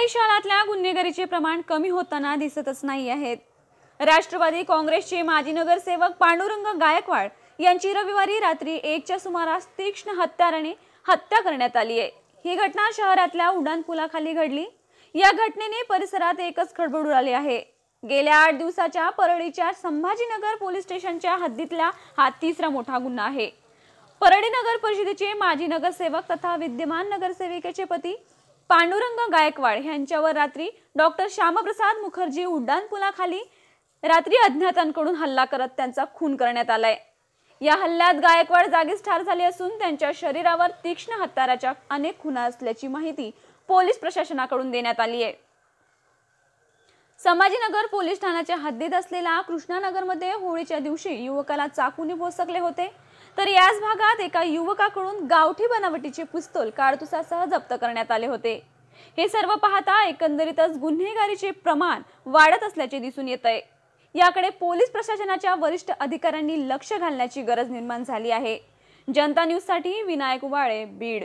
परळी शहरातल्या गुन्हेगारीचे प्रमाण कमी होताना दिसतच नाही आहेत. राष्ट्रवादी काँग्रेसचे माजी नगरसेवक पांडुरंग गायकवाड यांची रविवारी रात्री एकच्या सुमारास तीक्ष्ण हत्याराने हत्या करण्यात आली आहे. ही घटना शहरातल्या उड्डाणपुलाखाली घडली. या घटनेने परिसरात एकच खळबळ उडाली आहे. गेल्या आठ दिवसाच्या परळीच्या संभाजीनगर पोलीस स्टेशनच्या हद्दीतला हा तिसरा मोठा गुन्हा आहे. परळी नगर परिषदेचे माजी नगरसेवक तथा विद्यमान नगरसेविकेचे पती पांडुरंग गायकवाड यांच्यावर रात्री डॉक्टर श्यामप्रसाद मुखर्जी उड्डाणपुलाखाली रात्री अज्ञातांकडून हल्ला करत त्यांचा खून करण्यात आलाय. या हल्ल्यात गायकवाड जागीच ठार झाले असून त्यांच्या शरीरावर तीक्ष्ण हत्याराच्या अनेक खुना असल्याची माहिती पोलीस प्रशासनाकडून देण्यात आली आहे संभाजीनगर पोलीस ठाण्याच्या हद्दीत असलेल्या कृष्णानगरमध्ये होळीच्या दिवशी युवकाला चाकूने भोसकले होते. तर याच भागात एका युवकाकडून गावठी बनावटीचे पिस्तोल काडतुसासह जप्त करण्यात आले होते. हे सर्व पाहता एकंदरीतच गुन्हेगारीचे प्रमाण वाढत असल्याचे दिसून येत आहे याकडे पोलीस प्रशासनाच्या वरिष्ठ अधिकाऱ्यांनी लक्ष घालण्याची गरज निर्माण झाली आहे. जनता न्यूजसाठी विनायक वाळे बीड.